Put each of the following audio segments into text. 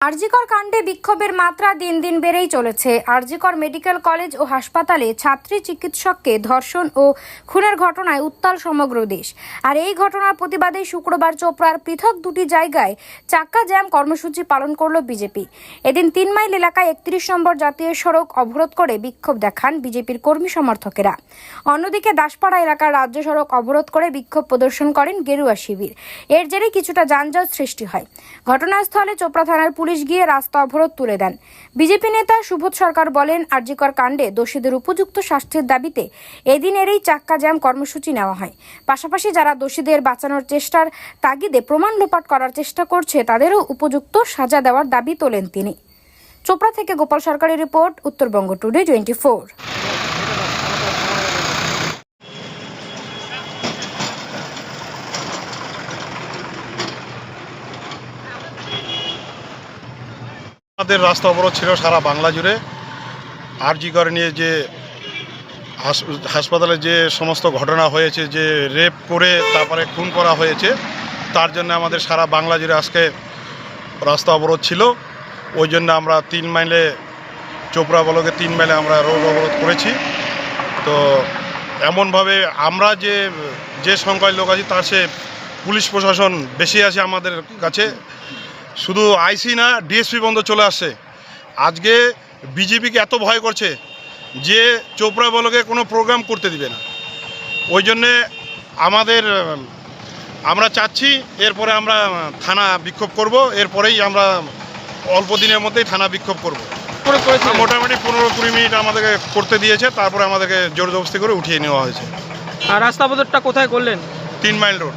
আরজিকর কাণ্ডে বিক্ষোভের মাত্রা দিন দিন বেড়েই চলেছে। আরজিকর মেডিকেল কলেজ ও হাসপাতালে ছাত্রী চিকিৎসককে ধর্ষণ ও খুনের ঘটনায় উত্তাল সমগ্র দেশ। আর এই ঘটনার প্রতিবাদে শুক্রবার চোপড়ার পৃথক দুটি জায়গায় চাক্কা জ্যাম কর্মসূচি পালন করল বিজেপি। এদিন তিন মাইল এলাকায় একত্রিশ নম্বর জাতীয় সড়ক অবরোধ করে বিক্ষোভ দেখান বিজেপির কর্মী সমর্থকেরা। অন্যদিকে দাসপাড়া এলাকার রাজ্য সড়ক অবরোধ করে বিক্ষোভ প্রদর্শন করেন গেরুয়া শিবির। এর জেরে কিছুটা যানজট সৃষ্টি হয়। ঘটনাস্থলে চোপড়া থানার পুলিশ গিয়ে রাস্তা অবরোধ তুলে দেন। বিজেপি নেতা সুবোধ সরকার বলেন, আরজিকর কাণ্ডে দোষীদের উপযুক্ত শাস্তির দাবিতে এদিনের এই চাক্কা জ্যাম কর্মসূচি নেওয়া হয়। পাশাপাশি যারা দোষীদের বাঁচানোর চেষ্টার তাগিদে প্রমাণ লোপাট করার চেষ্টা করছে, তাদেরও উপযুক্ত সাজা দেওয়ার দাবি তোলেন তিনি। চোপড়া থেকে গোপাল সরকারের report, Uttarbanga today twenty four. আমাদের রাস্তা অবরোধ ছিল সারা বাংলা জুড়ে। আরজি করে নিয়ে যে হাস- হাসপাতালে যে সমস্ত ঘটনা হয়েছে, যে রেপ করে তারপরে খুন করা হয়েছে, তার জন্য আমাদের সারা বাংলা জুড়ে আজকে রাস্তা অবরোধ ছিল। ওই জন্য আমরা তিন মাইলে, চোপড়া বলকে তিন মাইলে আমরা রোড অবরোধ করেছি। তো এমনভাবে আমরা যে যে সংখ্যায় লোক আছি, তার সে পুলিশ প্রশাসন বেশি আছে আমাদের কাছে। শুধু আইসি না ডিএসপি বন্ধ চলে আসছে। আজকে বিজেপিকে এত ভয় করছে যে চোপড়া বলকে কোনো প্রোগ্রাম করতে দিবে না। ওই জন্যে আমাদের আমরা চাচ্ছি এরপরে আমরা থানা বিক্ষোভ করব এরপরেই আমরা অল্প দিনের মধ্যেই থানা বিক্ষোভ করব। মোটামুটি পনেরো কুড়ি মিনিট আমাদেরকে করতে দিয়েছে তারপরে আমাদেরকে জোর জবস্তি করে উঠিয়ে নেওয়া হয়েছে। আর রাস্তা অবরোধটা কোথায় করলেন? তিন মাইল রোড।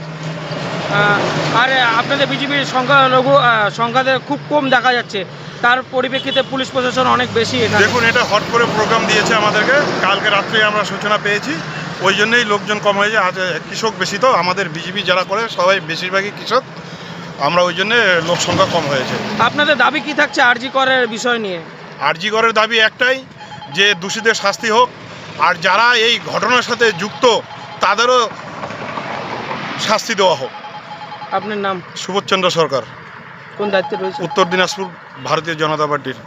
আর আপনাদের বিজেপির সংখ্যালঘু সংখ্যাতে খুব কম দেখা যাচ্ছে। তার পরিপ্রেক্ষিতে পুলিশ প্রশাসন অনেক বেশি দেখুন এটা হট করে প্রোগ্রাম দিয়েছে আমাদেরকে। কালকে রাত্রে আমরা সূচনা পেয়েছি। ওই জন্যই লোকজন কম হয়েছে। আজ কৃষক বেশি তো। আমাদের বিজেপি যারা করে সবাই বেশিরভাগই কৃষক। আমরা ওই জন্যে লোক সংখ্যা কম হয়েছে। আপনাদের দাবি কি থাকছে আরজি করের বিষয় নিয়ে? আরজি করের দাবি একটাই যে দোষীদের শাস্তি হোক। আর যারা এই ঘটনার সাথে যুক্ত তাদেরও শাস্তি দেওয়া হোক। আপনার নাম? সুবোধচন্দ্র সরকার। কোন দায়িত্বে রয়েছে উত্তর দিনাজপুর ভারতীয় জনতা পার্টির।